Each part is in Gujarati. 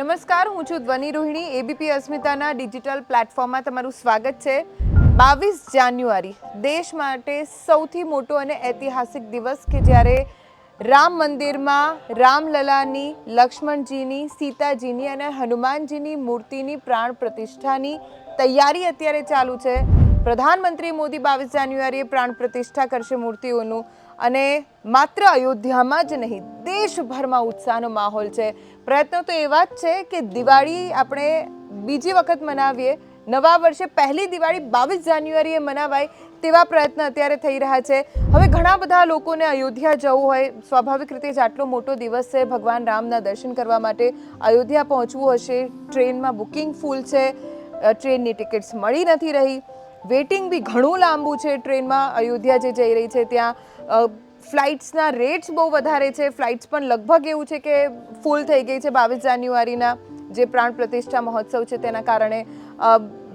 નમસ્કાર, હું છું ધ્વનિ રોહિણી એબીપી અસ્મિતાના ડિજિટલ પ્લેટફોર્મમાં તમારું સ્વાગત છે. બાવીસ જાન્યુઆરી, દેશ માટે સૌથી મોટો અને ઐતિહાસિક દિવસ કે જ્યારે રામ મંદિરમાં રામલલાની, લક્ષ્મણજીની, સીતાજીની અને હનુમાનજીની મૂર્તિની પ્રાણ પ્રતિષ્ઠાની તૈયારી અત્યારે ચાલુ છે. પ્રધાનમંત્રી મોદી બાવીસ જાન્યુઆરીએ પ્રાણ પ્રતિષ્ઠા કરશે મૂર્તિઓનું. અને માત્ર અયોધ્યામાં જ નહીં, દેશભરમાં ઉત્સાહનો માહોલ છે. પ્રયત્નો તો એવા જ છે કે દિવાળી આપણે બીજી વખત મનાવીએ. નવા વર્ષે પહેલી દિવાળી બાવીસ જાન્યુઆરીએ મનાવાય તેવા પ્રયત્ન અત્યારે થઈ રહ્યા છે. હવે ઘણા બધા લોકોને અયોધ્યા જવું હોય, સ્વાભાવિક રીતે જ આટલો મોટો દિવસ છે, ભગવાન રામના દર્શન કરવા માટે અયોધ્યા પહોંચવું હશે. ટ્રેનમાં બુકિંગ ફૂલ છે ટ્રેનની ટિકિટ્સ મળી નથી રહી. વેટિંગ બી ઘણું લાંબુ છે ટ્રેનમાં. અયોધ્યા જે જઈ રહી છે ત્યાં ફ્લાઇટ્સના રેટ્સ બહુ વધારે છે. ફ્લાઇટ્સ પણ લગભગ એવું છે કે ફૂલ થઈ ગઈ છે બાવીસ જાન્યુઆરીના જે પ્રાણ પ્રતિષ્ઠા મહોત્સવ છે તેના કારણે.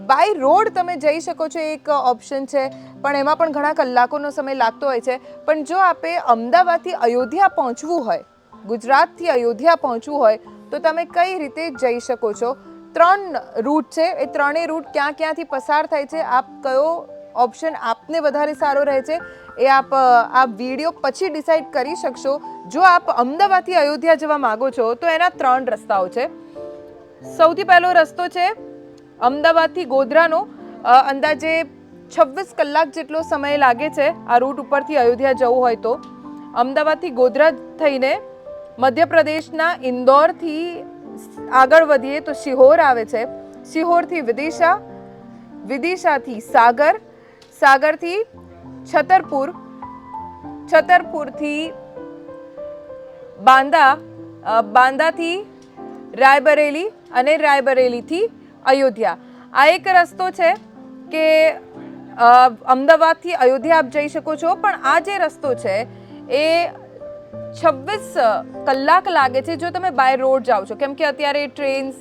બાય રોડ તમે જઈ શકો છો એક ઓપ્શન છે, પણ એમાં પણ ઘણા કલાકોનો સમય લાગતો હોય છે. પણ જો આપે અમદાવાદથી અયોધ્યા પહોંચવું હોય, ગુજરાતથી અયોધ્યા પહોંચવું હોય, તો તમે કઈ રીતે જઈ શકો છો? ત્રણ રૂટ છે. એ ત્રણેય રૂટ ક્યાં ક્યાંથી પસાર થાય છે? આપ કયો ઓપ્શન આપને વધારે સારો રહે છે? એ આપ આ વીડિયો પછી ડિસાઈડ કરી શકશો. જો આપ અમદાવાદથી અયોધ્યા જવા માગો છો, તો એના ત્રણ રસ્તાઓ છે. સૌથી પહેલો રસ્તો છે અમદાવાદથી ગોધરાનો. અંદાજે છવ્વીસ કલાક જેટલો સમય લાગે છે આ રૂટ ઉપરથી અયોધ્યા જવું હોય તો. અમદાવાદથી ગોધરા થઈને મધ્યપ્રદેશના ઇન્દોરથી આગળ વધીએ તો શિહોર આવે છે. શિહોરથી વિદિશા, વિદિશાથી સાગર, સાગરથી છતરપુર, છતરપુરથી બાંદા બાંદાથી રાયબરેલી અને રાયબરેલીથી અયોધ્યા. આ એક રસ્તો છે કે અમદાવાદથી અયોધ્યા આપ જઈ શકો છો, પણ આ જે રસ્તો છે એ છવ્વીસ કલાક લાગે છે જો તમે બાય રોડ જાઓ છો. કેમ કે અત્યારે ટ્રેન્સ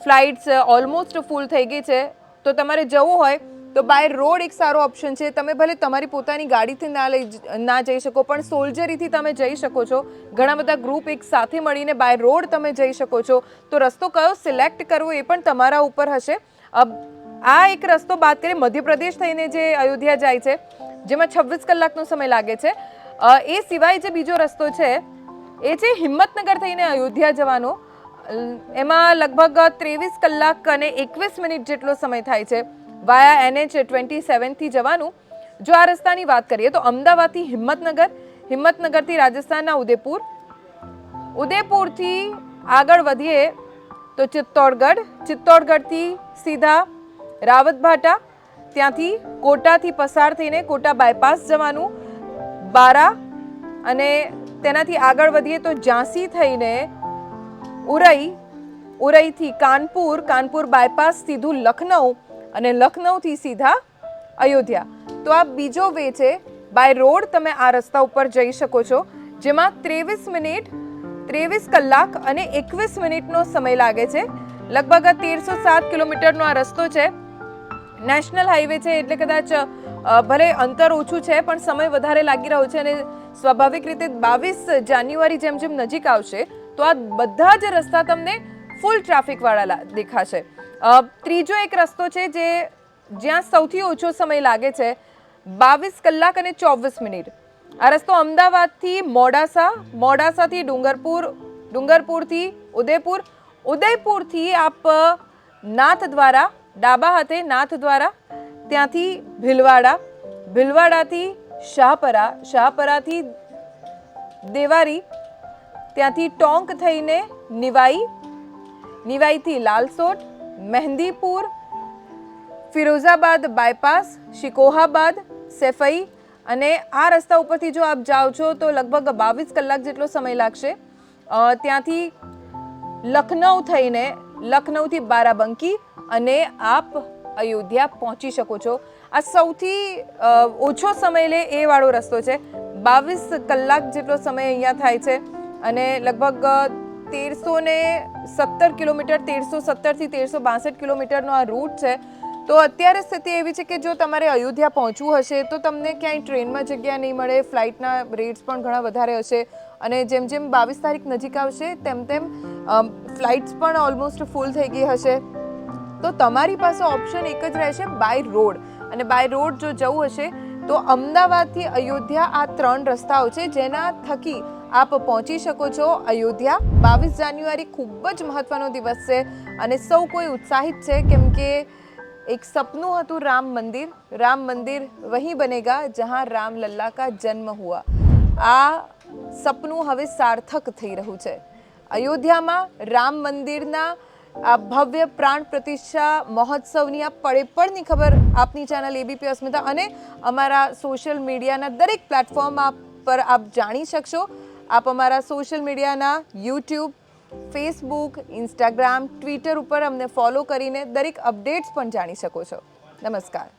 ફ્લાઇટ્સ ઓલમોસ્ટ ફૂલ થઈ ગઈ છે. તો તમારે જવું હોય, તો બાય રોડ એક સારો ઓપ્શન છે. તમે ભલે તમારી પોતાની ગાડીથી ના લઈ ના જઈ શકો, પણ સોલ્જરીથી તમે જઈ શકો છો. ઘણા બધા ગ્રુપ એક સાથે મળીને બાય રોડ તમે જઈ શકો છો. તો રસ્તો કયો સિલેક્ટ કરવો એ પણ તમારા ઉપર હશે. આ એક રસ્તો બાદ કરીએ મધ્યપ્રદેશ થઈને જે અયોધ્યા જાય છે, જેમાં છવ્વીસ કલાકનો સમય લાગે છે. એ સિવાય જે બીજો રસ્તો છે, એ છે હિંમતનગર થઈને અયોધ્યા જવાનો. એમાં લગભગ ત્રેવીસ કલાક અને એકવીસ મિનિટ જેટલો સમય થાય છે વાયા એનએચ ટ્વેન્ટી સેવનથી જવાનું. જો આ રસ્તાની વાત કરીએ તો અમદાવાદથી હિંમતનગર, હિંમતનગરથી રાજસ્થાનના ઉદયપુર. ઉદયપુરથી આગળ વધીએ તો ચિત્તોડગઢ, ચિત્તોડગઢથી સીધા રાવતભાટા. ત્યાંથી કોટાથી પસાર થઈને કોટા બાયપાસ જવાનું. બારા અને તેનાથી આગળ વધીએ તો ઝાંસી થઈને ઉરઈ, ઉરઈથી કાનપુર કાનપુર બાયપાસ, સીધું લખનઉ અને લખનઉથી સીધા અયોધ્યા. તો આ બીજો વે છે, બાય રોડ તમે આ રસ્તા ઉપર જઈ શકો છો, જેમાં ત્રેવીસ મિનિટ, ત્રેવીસ કલાક અને એકવીસ મિનિટનો સમય લાગે છે. લગભગ તેરસો સાત કિલોમીટરનો આ રસ્તો છે. નેશનલ હાઈવે છે એટલે કદાચ ભલે અંતર ઓછું છે, પણ સમય વધારે લાગી રહ્યો છે અને સ્વાભાવિક રીતે બાવીસ જાન્યુઆરી જેમ જેમ નજીક આવશે, તો આ બધા જ રસ્તા તમને ફૂલ ટ્રાફિકવાળા દેખાશે. ત્રીજો એક રસ્તો છે જે જ્યાં સૌથી ઓછો સમય લાગે છે, બાવીસ કલાક અને ચોવીસ મિનિટ. આ રસ્તો અમદાવાદથી મોડાસા, મોડાસાથી ડુંગરપુર, ડુંગરપુરથી ઉદયપુર, ઉદયપુરથી આપ નાથ દ્વારા ડાબા હાથે નાથ દ્વારા, ત્યાંથી ભીલવાડા, ભીલવાડાથી શાહપરા, શાહપરાથી દેવારી, ત્યાંથી ટોંક થઈને નિવાઈ, નિવાઈથી લાલસોટ, મહેંદીપુર, ફિરોઝાબાદ બાયપાસ, શિકોહાબાદ, સેફઈ અને આ રસ્તા ઉપરથી જો આપ જાઓ છો તો લગભગ બાવીસ કલાક જેટલો સમય લાગશે. ત્યાંથી લખનઉ થઈને લખનઉથી બારાબંકી અને આપ અયોધ્યા પહોંચી શકો છો. આ સૌથી ઓછો સમય લે એ વાળો રસ્તો છે. બાવીસ કલાક જેટલો સમય અહીંયા થાય છે અને લગભગ તેરસો ને સત્તર કિલોમીટર, તેરસો સત્તરથી તેરસો બાસઠ કિલોમીટરનો આ રૂટ છે. તો અત્યારે સ્થિતિ એવી છે કે જો તમારે અયોધ્યા પહોંચવું હશે, તો તમને ક્યાંય ટ્રેનમાં જગ્યા નહીં મળે, ફ્લાઇટના રેટ્સ પણ ઘણા વધારે હશે અને જેમ જેમ બાવીસ તારીખ નજીક આવશે, તેમ તેમ ફ્લાઇટ્સ પણ ઓલમોસ્ટ ફૂલ થઈ ગઈ હશે. તો તમારી પાસે ઓપ્શન એક જ રહેશે બાય રોડ અને બાય રોડ જો જવું હશે, તો અમદાવાદથી અયોધ્યા આ ત્રણ રસ્તાઓ છે, જેના થકી આપ પહોંચી શકો છો. અયોધ્યા બાવીસ જાન્યુઆરી ખૂબ જ મહત્વનો દિવસ છે અને સૌ કોઈ ઉત્સાહિત છે, કેમ કે એક સપનું હતું રામ મંદિર. રામ મંદિર વહીં બનેગા, જહાં રામ લલ્લા કા જન્મ હુઆ. આ સપનું હવે સાર્થક થઈ રહ્યું છે. અયોધ્યામાં રામ મંદિરના આ ભવ્ય પ્રાણ પ્રતિષ્ઠા મહોત્સવની આ પળે પળની ખબર આપની ચેનલ એબીપી અસ્મિતા અને અમારા સોશિયલ મીડિયાના દરેક પ્લેટફોર્મ પર આપ જાણી શકશો. આપ અમારા સોશિયલ મીડિયાના યુટ્યુબ ફેસબુક ઇન્સ્ટાગ્રામ ટ્વિટર ઉપર અમને ફોલો કરીને દરેક અપડેટ્સ પણ જાણી શકો છો. નમસ્કાર.